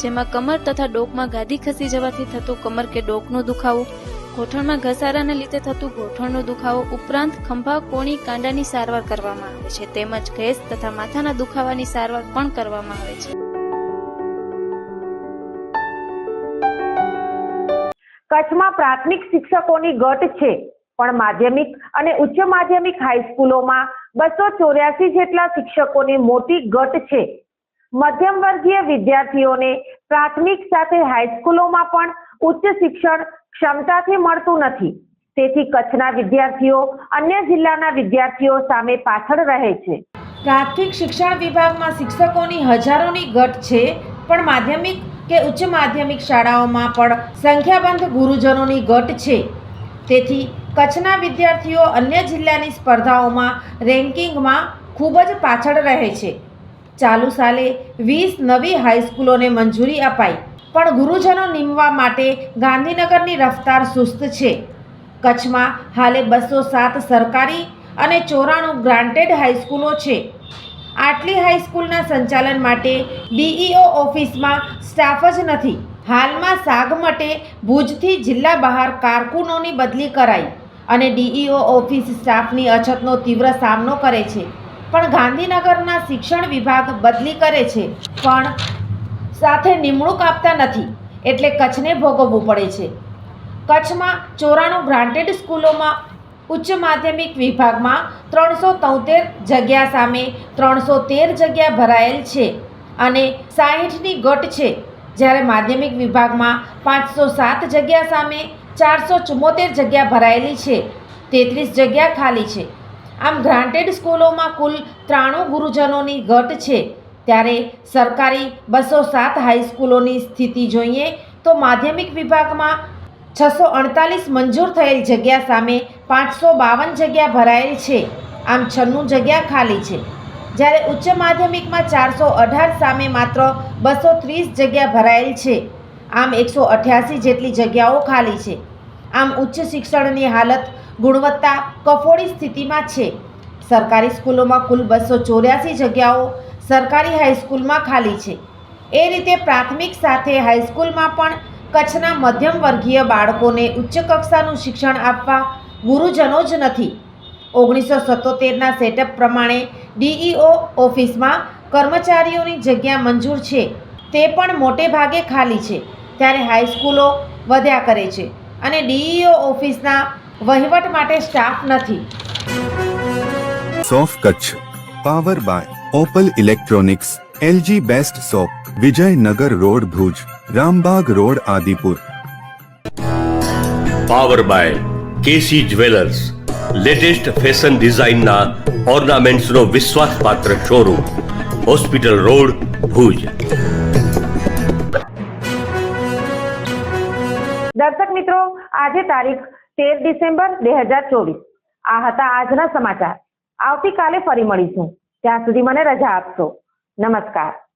જેમાં કમર તથા ડોકમાં ગાદી ખસી જવાથી થતું કમર કે ડોકનો દુખાવો, ગોઠણમાં ઘસારાને લીધે થતું ગોઠણનો દુખાવો ઉપરાંત ખંભા, કોણી, કાંડાની સારવાર કરવામાં આવે છે. તેમજ ગેસ તથા માથાના દુખાવાની સારવાર પણ કરવામાં આવે છે. કચ્છમાં પ્રાથમિક શિક્ષકોની ઘટ છે, પણ માધ્યમિક અને ઉચ્ચ માધ્યમિક હાઈસ્કૂલોમાં બસો ચોર્યાસી જેટલા શિક્ષકોની મોટી ઘટ છે. મધ્યમ વર્ગીય વિદ્યાર્થીઓને પ્રાથમિક સાથે હાઈસ્કૂલોમાં પણ ઉચ્ચ શિક્ષણ ક્ષમતાથી મળતું નથી. તેથી કચ્છના વિદ્યાર્થીઓ અન્ય જિલ્લાના વિદ્યાર્થીઓ સામે પાછળ રહે છે. પ્રાથમિક શિક્ષણ વિભાગમાં શિક્ષકોની હજારોની ઘટ છે, પણ માધ્યમિક કે ઉચ્ચ માધ્યમિક શાળાઓમાં પણ સંખ્યાબંધ ગુરુજનોની ઘટ છે. તેથી કચ્છના વિદ્યાર્થીઓ અન્ય જિલ્લાની સ્પર્ધાઓમાં રેન્કિંગમાં ખૂબ જ પાછળ રહે છે. ચાલુ સાલે વીસ નવી હાઈસ્કૂલોને મંજૂરી અપાઈ. પણ ગુરુજનો નીમવા માટે ગાંધીનગરની રફતાર સુસ્ત છે. કચ્છમાં હાલે બસો સાત સરકારી અને ચોરાણું ગ્રાન્ટેડ હાઈસ્કૂલો છે. આટલી હાઈસ્કૂલના સંચાલન માટે ડીઈઓ ઓફિસમાં સ્ટાફ જ નથી. હાલમાં સાગમટે ભુજથી જિલ્લા બહાર કારકુનોની બદલી કરાઈ અને ડીઈઓ ઓફિસ સ્ટાફની અછતનો તીવ્ર સામનો કરે છે. પણ ગાંધીનગરના શિક્ષણ વિભાગ બદલી કરે છે. પણ સાથે નિમણૂક આપતા નથી, એટલે કચ્છને ભોગવવું પડે છે. કચ્છમાં ચોરાણું ગ્રાન્ટેડ સ્કૂલોમાં ઉચ્ચ માધ્યમિક વિભાગમાં ત્રણસો તોતેર જગ્યા સામે ત્રણસો તેર જગ્યા ભરાયેલ છે અને સાહીઠની ઘટ છે. જ્યારે માધ્યમિક વિભાગમાં પાંચસો સાત જગ્યા સામે ચારસો ચુમ્મોતેર જગ્યા ભરાયેલી છે. તેત્રીસ જગ્યા ખાલી છે. આમ ગ્રાન્ટેડ સ્કૂલોમાં કુલ ત્રાણું ગુરુજનોની ઘટ છે. ત્યારે સરકારી બસો સાત હાઈસ્કૂલોની સ્થિતિ જોઈએ તો માધ્યમિક વિભાગમાં છસો અડતાલીસ મંજૂર થયેલ જગ્યા સામે પાંચસો બાવન જગ્યા ભરાયેલ છે. આમ છન્નું જગ્યા ખાલી છે. જ્યારે ઉચ્ચ માધ્યમિકમાં ચારસો અઢાર સામે માત્ર બસો ત્રીસ જગ્યા ભરાયેલ છે. આમ એકસો અઠ્યાસી જેટલી જગ્યાઓ ખાલી છે. આમ ઉચ્ચ શિક્ષણની હાલત ગુણવત્તા કફોડી સ્થિતિમાં છે. સરકારી સ્કૂલોમાં કુલ બસો ચોર્યાસી જગ્યાઓ સરકારી હાઈસ્કૂલમાં ખાલી છે. એ રીતે પ્રાથમિક સાથે હાઈસ્કૂલમાં પણ કચ્છના મધ્યમ વર્ગીય બાળકોને ઉચ્ચ કક્ષાનું શિક્ષણ આપવા ગુરુજનો જ નથી. ઓગણીસો સત્તોતેરના સેટઅપ પ્રમાણે ડીઈઓ ઓફિસમાં કર્મચારીઓની જગ્યા મંજૂર છે. તે પણ મોટે ભાગે ખાલી છે. ત્યારે હાઈસ્કૂલો વધ્યા કરે છે અને ડીઈઓ ઓફિસના વહીવટ માટે સ્ટાફ નથી. સોફ Kutch power by Opal electronics LG best shop Vijaynagar road Bhuj Rambag road Adipur. Power by KC jewellers latest fashion ડિઝાઇનના ઓર્નામેન્ટ્સનો વિશ્વાસપાત્ર શોરૂમ હોસ્પિટલ રોડ ભુજ. દર્શક મિત્રો આજે તારીખ તેર ડિસેમ્બર બે હજાર ચોવીસ. આ હતા આજના સમાચાર. આવતીકાલે ફરી મળીશું. ત્યાં સુધી મને રજા આપશો. નમસ્કાર.